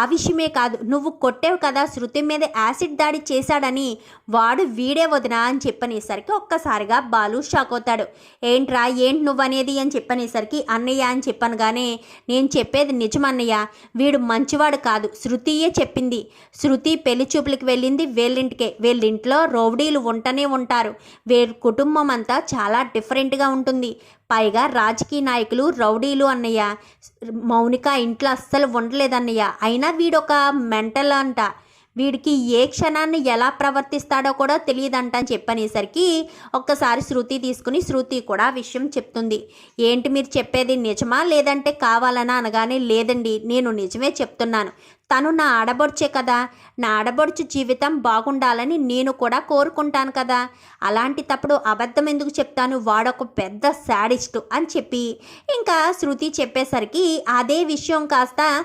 ఆ విషయమే కాదు నువ్వు కొట్టేవు కదా శృతి మీద యాసిడ్ దాడి చేశాడని వాడు వీడే వదినా అని చెప్పనేసరికి ఒక్కసారిగా బాలు షాక్ అవుతాడు. ఏంట్రా ఏంటి నువ్వనేది అని చెప్పనేసరికి అన్నయ్య అని చెప్పనగానే నేను చెప్పేది నిజమన్నయ్య వీడు మంచివాడు కాదు శృతియే చెప్పింది. శృతి పెళ్ళి చూపులకి వెళ్ళింది వీళ్ళింటికే. వీళ్ళింట్లో రౌడీలు ఉంటనే ఉంటారు. వీరి కుటుంబం అంతా చాలా డిఫరెంట్గా ఉంటుంది. పైగా రాజకీయ నాయకులు రౌడీలు అన్నయ్య. మౌనిక ఇంట్లో అస్సలు ఉండలేదన్నయ్య. అయినా వీడొక మెంటల్ అంట. వీడికి ఏ క్షణాన్ని ఎలా ప్రవర్తిస్తాడో కూడా తెలియదంట అని చెప్పనేసరికి ఒక్కసారి శృతి తీసుకుని శృతి కూడా విషయం చెప్తుంది. ఏంటి మీరు చెప్పేది నిజమా లేదంటే కావాలనా అనగానే లేదండి నేను నిజమే చెప్తున్నాను. తను నా ఆడబొడుచే కదా. నా ఆడబొడుచు జీవితం బాగుండాలని నేను కూడా కోరుకుంటాను కదా. అలాంటి తప్పుడు అబద్ధం ఎందుకు చెప్తాను? వాడొక పెద్ద శాడిస్టు అని చెప్పి. ఇంకా శృతి చెప్పేసరికి అదే విషయం కాస్త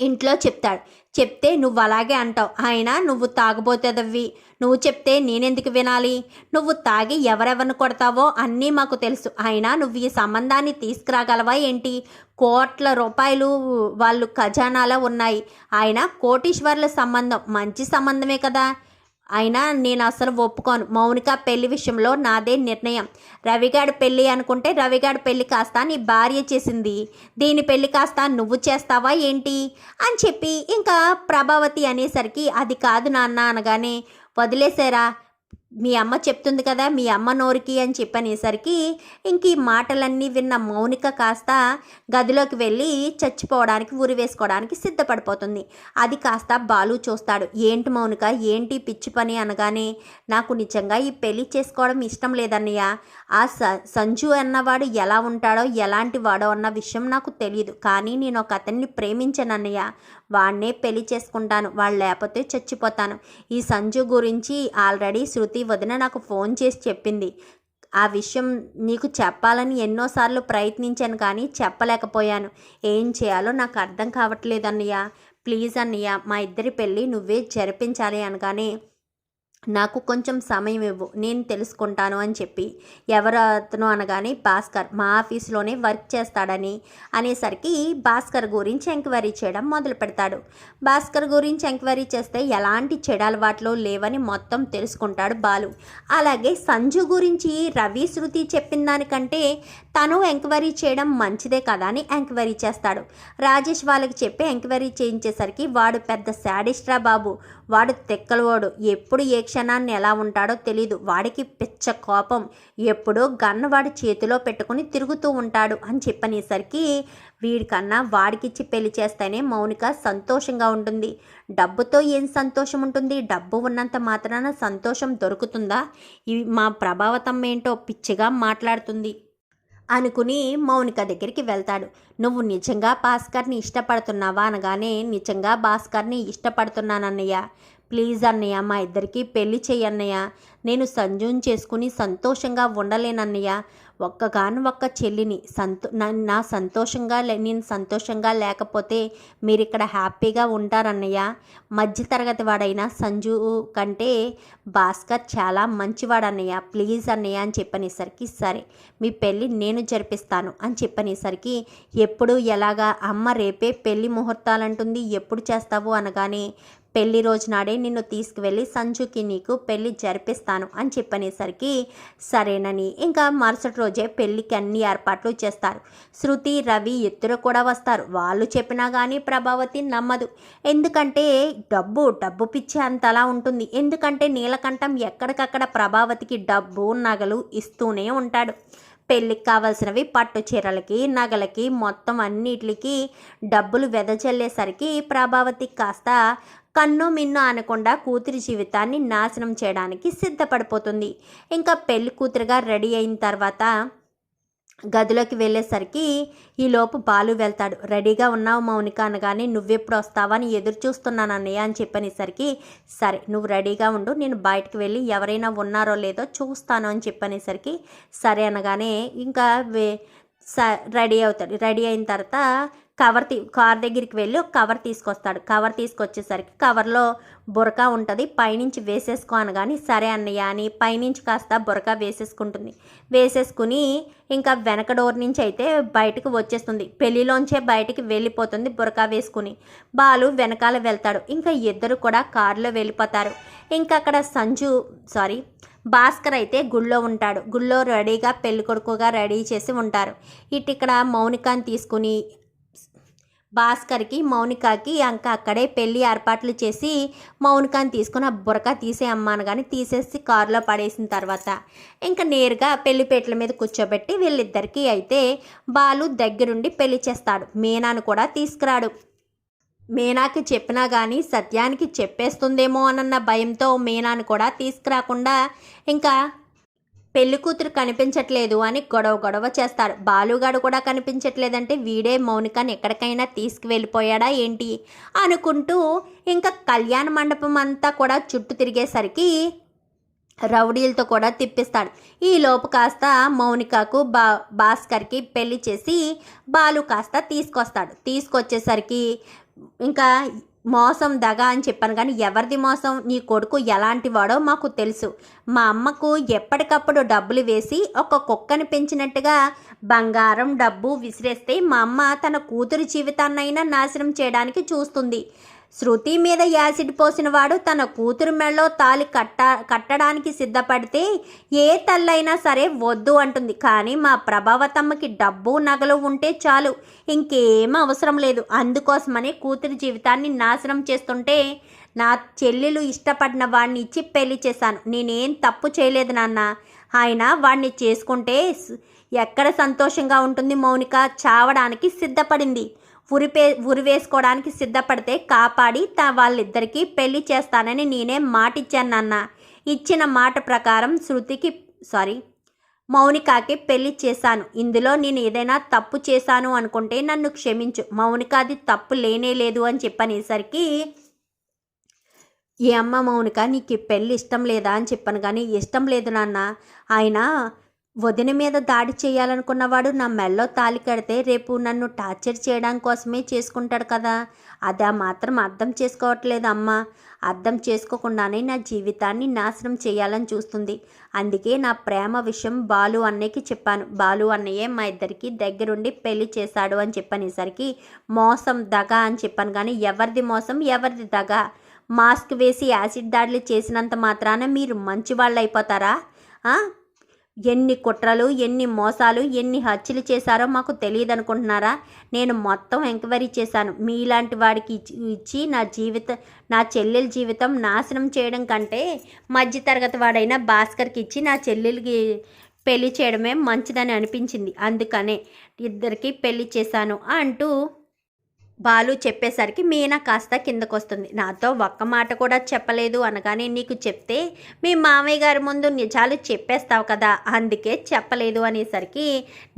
ఇంట్లో చెప్తాడు. చెప్తే నువ్వు అలాగే అంటావు. ఆయన నువ్వు తాగబోతుందవి నువ్వు చెప్తే నేనెందుకు వినాలి? నువ్వు తాగి ఎవరెవరిని కొడతావో అన్నీ మాకు తెలుసు. అయినా నువ్వు ఈ సంబంధాన్ని తీసుకురాగలవా ఏంటి? కోట్ల రూపాయలు వాళ్ళు ఖజానాలో ఉన్నాయి. ఆయన కోటీశ్వర్ల సంబంధం మంచి సంబంధమే కదా? అయినా నేను అసలు ఒప్పుకోను. మౌనిక పెళ్ళి విషయంలో నాదే నిర్ణయం. రవిగాడి పెళ్ళి అనుకుంటే రవిగాడి పెళ్ళి కాస్త నీ భార్య చేసింది. దీని పెళ్ళి కాస్త నువ్వు చేస్తావా ఏంటి? అని చెప్పి ఇంకా ప్రభావతి అనేసరికి అది కాదు నాన్న అనగానే వదిలేసారా. మీ అమ్మ చెప్తుంది కదా మీ అమ్మ నోరికి అని చెప్పనేసరికి ఇంక ఈ మాటలన్నీ విన్న మౌనిక కాస్త గదిలోకి వెళ్ళి చచ్చిపోవడానికి ఉరి వేసుకోవడానికి సిద్ధపడిపోతుంది. అది కాస్త బాలు చూస్తాడు. ఏంటి మౌనిక ఏంటి పిచ్చి పని అనగానే నాకు నిజంగా ఈ పెళ్ళి చేసుకోవడం ఇష్టం లేదన్నయ్య. ఆ స సంజు అన్నవాడు ఎలా ఉంటాడో ఎలాంటి వాడో అన్న విషయం నాకు తెలియదు కానీ నేను ఒక అతన్ని ప్రేమించానన్నయ్య. వాడినే పెళ్ళి చేసుకుంటాను వాళ్ళు లేకపోతే చచ్చిపోతాను. ఈ సంజు గురించి ఆల్రెడీ శృతి వదిన నాకు ఫోన్ చేసి చెప్పింది. ఆ విషయం నీకు చెప్పాలని ఎన్నోసార్లు ప్రయత్నించాను కానీ చెప్పలేకపోయాను. ఏం చేయాలో నాకు అర్థం కావట్లేదు అన్నయ్య. ప్లీజ్ అన్నయ్య మా ఇద్దరి పెళ్ళి నువ్వే జరిపించాలి అనగానే నాకు కొంచెం సమయం ఇవ్వు నేను తెలుసుకుంటాను అని చెప్పి. ఎవరు అతను అనగానే భాస్కర్ మా ఆఫీస్లోనే వర్క్ చేస్తాడని అనేసరికి భాస్కర్ గురించి ఎంక్వైరీ చేయడం మొదలు పెడతాడు. భాస్కర్ గురించి ఎంక్వైరీ చేస్తే ఎలాంటి చెడు అలవాట్లు లేవని మొత్తం తెలుసుకుంటాడు బాలు. అలాగే సంజు గురించి రవి శృతి చెప్పిన దానికంటే తను ఎంక్వైరీ చేయడం మంచిదే కదా అని ఎంక్వైరీ చేస్తాడు. రాజేష్ వాళ్ళకి చెప్పి ఎంక్వైరీ చేయించేసరికి వాడు పెద్ద శాడిస్ట్రా బాబు. వాడు తెక్కలవాడు. ఎప్పుడు ఏ క్షణాన్ని ఎలా ఉంటాడో తెలీదు. వాడికి పిచ్చ కోపం. ఎప్పుడో గన్ వాడి చేతిలో పెట్టుకుని తిరుగుతూ ఉంటాడు అని చెప్పనేసరికి వీడికన్నా వాడికిచ్చి పెళ్ళి చేస్తేనే మౌనిక సంతోషంగా ఉంటుంది. డబ్బుతో ఏం సంతోషం ఉంటుంది? డబ్బు ఉన్నంత మాత్రాన సంతోషం దొరుకుతుందా? ఇవి మా ప్రభావతం ఏంటో పిచ్చిగా మాట్లాడుతుంది అనుకుని మౌనిక దగ్గరికి వెళ్తాడు. నువ్వు నిజంగా భాస్కర్ని ఇష్టపడుతున్నావా? అనగానే నిజంగా భాస్కర్ని ఇష్టపడుతున్నానన్నయ్య. ప్లీజ్ అన్నయ్య మా ఇద్దరికి పెళ్ళి చేయన్నయ్య. నేను సంజూన్ చేసుకుని సంతోషంగా ఉండలేనన్నయ్య. ఒక్కగాను ఒక్క చెల్లిని సంతో నా నా సంతోషంగా లే- నేను సంతోషంగా లేకపోతే మీరు ఇక్కడ హ్యాపీగా ఉంటారన్నయ్య. మధ్యతరగతి వాడైన సంజు కంటే భాస్కర్ చాలా మంచివాడన్నయ్య. ప్లీజ్ అన్నయ్య అని చెప్పనేసరికి సరే మీ పెళ్ళి నేను జరిపిస్తాను అని చెప్పనేసరికి ఎప్పుడు ఎలాగా అమ్మ రేపే పెళ్ళి ముహూర్తాలంటుంది ఎప్పుడు చేస్తావు అనగానే పెళ్ళి రోజు నాడే నిన్ను తీసుకువెళ్ళి సంజుకి నీకు పెళ్ళి జరిపిస్తాను అని చెప్పనేసరికి సరేనని. ఇంకా మరుసటి రోజే పెళ్ళికి అన్ని ఏర్పాట్లు చేస్తారు. శృతి రవి ఇద్దరు కూడా వస్తారు. వాళ్ళు చెప్పినా కానీ ప్రభావతి నమ్మదు. ఎందుకంటే డబ్బు డబ్బు పిచ్చి అంతలా ఉంటుంది. ఎందుకంటే నీలకంఠం ఎక్కడికక్కడ ప్రభావతికి డబ్బు నగలు ఇస్తూనే ఉంటాడు. పెళ్ళికి కావాల్సినవి పట్టు చీరలకి నగలకి మొత్తం అన్నిటికి డబ్బులు వెదజల్లేసరికి ప్రభావతి కాస్త కన్ను మిన్ను అనకుండా కూతురి జీవితాన్ని నాశనం చేయడానికి సిద్ధపడిపోతుంది. ఇంకా పెళ్ళి కూతురుగా రెడీ అయిన తర్వాత గదిలోకి వెళ్ళేసరికి ఈలోపు బాలు వెళ్తాడు. రెడీగా ఉన్నావు మౌనిక అనగానే నువ్వెప్పుడు వస్తావని ఎదురు చూస్తున్నాను అన్నయ్య అని చెప్పనేసరికి సరే నువ్వు రెడీగా ఉండు నేను బయటకు వెళ్ళి ఎవరైనా ఉన్నారో లేదో చూస్తాను అని చెప్పనేసరికి సరే అనగానే ఇంకా వే స రెడీ అవుతాడు. రెడీ అయిన తర్వాత కవర్ తీ కార్ దగ్గరికి వెళ్ళి ఒక కవర్ తీసుకొస్తాడు. కవర్ తీసుకొచ్చేసరికి కవర్లో బురక ఉంటుంది. పైనుంచి వేసేసుకో అనగాని సరే అన్నయ్య అని పైనుంచి కాస్త బురక వేసేసుకుంటుంది. వేసేసుకుని ఇంకా వెనక డోర్ నుంచి అయితే బయటకు వచ్చేస్తుంది. పెళ్ళిలోంచే బయటికి వెళ్ళిపోతుంది బురక వేసుకుని. బాలు వెనకాల వెళ్తాడు. ఇంకా ఇద్దరు కూడా కారులో వెళ్ళిపోతారు. ఇంకా అక్కడ సంజు సారీ భాస్కర్ అయితే గుళ్ళో ఉంటాడు. గుళ్ళో రెడీగా పెళ్ళికొడుకుగా రెడీ చేసి ఉంటారు. ఇటు ఇక్కడ మౌనికాని తీసుకుని భాస్కర్కి మౌనికాకి ఇంకా అక్కడే పెళ్ళి ఏర్పాట్లు చేసి మౌనికాని తీసుకుని ఆ బురక తీసే అమ్మాను కానీ తీసేసి కారులో పడేసిన తర్వాత ఇంకా నేరుగా పెళ్ళిపేటల మీద కూర్చోబెట్టి వీళ్ళిద్దరికీ అయితే బాలు దగ్గరుండి పెళ్ళి చేస్తాడు. మీనాను కూడా తీసుకురాడు. మీనాకి చెప్పినా కానీ సత్యానికి చెప్పేస్తుందేమో అన్న భయంతో మీనాను కూడా తీసుకురాకుండా ఇంకా పెళ్ళి కూతురు కనిపించట్లేదు అని గొడవ గొడవ చేస్తారు బాలుగాడు కూడా కనిపించట్లేదంటే వీడే మౌనికాని ఎక్కడికైనా తీసుకువెళ్ళిపోయాడా ఏంటి? అనుకుంటూ ఇంకా కళ్యాణ మండపం అంతా కూడా చుట్టూ తిరిగేసరికి రౌడీలతో కూడా తిప్పిస్తాడు. ఈ లోపు కాస్త మౌనికకు బా భాస్కర్కి పెళ్ళి చేసి బాలు కాస్త తీసుకొస్తాడు. తీసుకొచ్చేసరికి ఇంకా మోసం దగ అని చెప్పాను కానీ ఎవరిది మోసం? నీ కొడుకు ఎలాంటి వాడో మాకు తెలుసు. మా అమ్మకు ఎప్పటికప్పుడు డబ్బులు వేసి ఒక కుక్కని పెంచినట్టుగా బంగారం డబ్బు విసిరేస్తే మా అమ్మ తన కూతురు జీవితాన్నైనా నాశనం చేయడానికి చూస్తుంది. శృతి మీద యాసిడ్ పోసిన వాడు తన కూతురు మెడలో తాలి కట్ట కట్టడానికి సిద్ధపడితే ఏ తల్లైనా సరే వద్దు అంటుంది. కానీ మా ప్రభావతమ్మకి డబ్బు నగలు ఉంటే చాలు. ఇంకేం అవసరం లేదు. అందుకోసమని కూతురి జీవితాన్ని నాశనం చేస్తుంటే నా చెల్లెలు ఇష్టపడిన వాడిని ఇచ్చి పెళ్ళి చేశాను. నేనేం తప్పు చేయలేదు నాన్న. ఆయన వాడిని చేసుకుంటే ఎక్కడ సంతోషంగా ఉంటుంది మౌనిక? చావడానికి సిద్ధపడింది. ఉరిపే ఉరి వేసుకోవడానికి సిద్ధపడితే కాపాడి త వాళ్ళిద్దరికీ పెళ్ళి చేస్తానని నేనే మాటిచ్చాను నాన్న. ఇచ్చిన మాట ప్రకారం శృతికి సారీ మౌనికాకి పెళ్ళి చేశాను. ఇందులో నేను ఏదైనా తప్పు చేశాను అనుకుంటే నన్ను క్షమించు. మౌనిక అది తప్పు లేనే లేదు అని చెప్పనేసరికి ఈ అమ్మ మౌనిక నీకు పెళ్ళి ఇష్టం లేదా? అని చెప్పాను. కానీ ఇష్టం లేదు నాన్న. ఆయన వదిన మీద దాడి చేయాలనుకున్నవాడు నా మెల్లో తాలి కడితే రేపు నన్ను టార్చర్ చేయడం కోసమే చేసుకుంటాడు కదా. అదా మాత్రం అర్థం చేసుకోవట్లేదు అమ్మ. అర్థం చేసుకోకుండానే నా జీవితాన్ని నాశనం చేయాలని చూస్తుంది. అందుకే నా ప్రేమ విషయం బాలు అన్నయ్యకి చెప్పాను. బాలు అన్నయ్యే మా ఇద్దరికి దగ్గరుండి పెళ్ళి చేశాడు అని చెప్పనేసరికి మోసం దగ అని చెప్పాను కానీ ఎవరిది మోసం ఎవరిది దగ? మాస్క్ వేసి యాసిడ్ దాడులు చేసినంత మాత్రాన మీరు మంచి వాళ్ళు అయిపోతారా ఎన్ని కుట్రలు ఎన్ని మోసాలు ఎన్ని హత్యలు చేశారో మాకు తెలియదు అనుకుంటున్నారా నేను మొత్తం ఎంక్వైరీ చేశాను. మీలాంటి వాడికి ఇచ్చి నా జీవిత నా చెల్లెల జీవితం నాశనం చేయడం కంటే మధ్యతరగతి వాడైన భాస్కర్కి ఇచ్చి నా చెల్లెలకి పెళ్ళి చేయడమే మంచిదని అనిపించింది. అందుకనే ఇద్దరికి పెళ్ళి చేశాను అంటూ బాలు చెప్పేసరికి మీనా కాస్త కిందకొస్తుంది. నాతో ఒక్క మాట కూడా చెప్పలేదు అనగానే నీకు చెప్తే మీ మామయ్య గారి ముందు నిజాలు చెప్పేస్తావు కదా అందుకే చెప్పలేదు అనేసరికి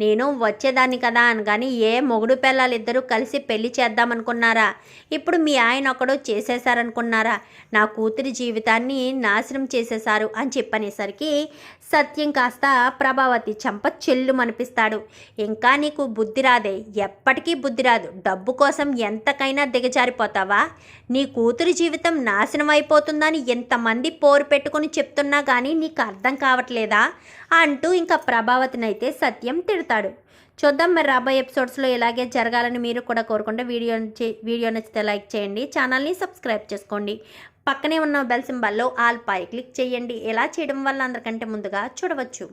నేను వచ్చేదాన్ని కదా అనగానే ఏ మొగుడు పిల్లలిద్దరూ కలిసి పెళ్ళి చేద్దామనుకున్నారా? ఇప్పుడు మీ ఆయన ఒకడు చేసేశారనుకున్నారా? నా కూతురి జీవితాన్ని నాశనం చేసేశారు అని చెప్పనేసరికి సత్యం కాస్త ప్రభావతి చంప చెల్లు మనిపిస్తాడు ఇంకా నీకు బుద్ధి రాదే ఎప్పటికీ బుద్ధి రాదు. డబ్బు కోసం జీవితం ఎంతకైనా దిగజారిపోతావా? నీ కూతురి జీవితం నాశనం అయిపోతుందని ఎంతమంది పోరు పెట్టుకుని చెప్తున్నా కానీ నీకు అర్థం కావట్లేదా? అంటూ ఇంకా ప్రభావతినైతే సత్యం తిడతాడు. చూద్దాం మరి రాబోయే ఎపిసోడ్స్లో ఇలాగే జరగాలని మీరు కూడా కోరుకుంటే వీడియో వీడియో నచ్చితే లైక్ చేయండి ఛానల్ని సబ్స్క్రైబ్ చేసుకోండి. పక్కనే ఉన్న బెల్ సింబల్లో ఆల్ పై క్లిక్ చేయండి. ఎలా చేయడం వల్ల అందరికంటే ముందుగా చూడవచ్చు.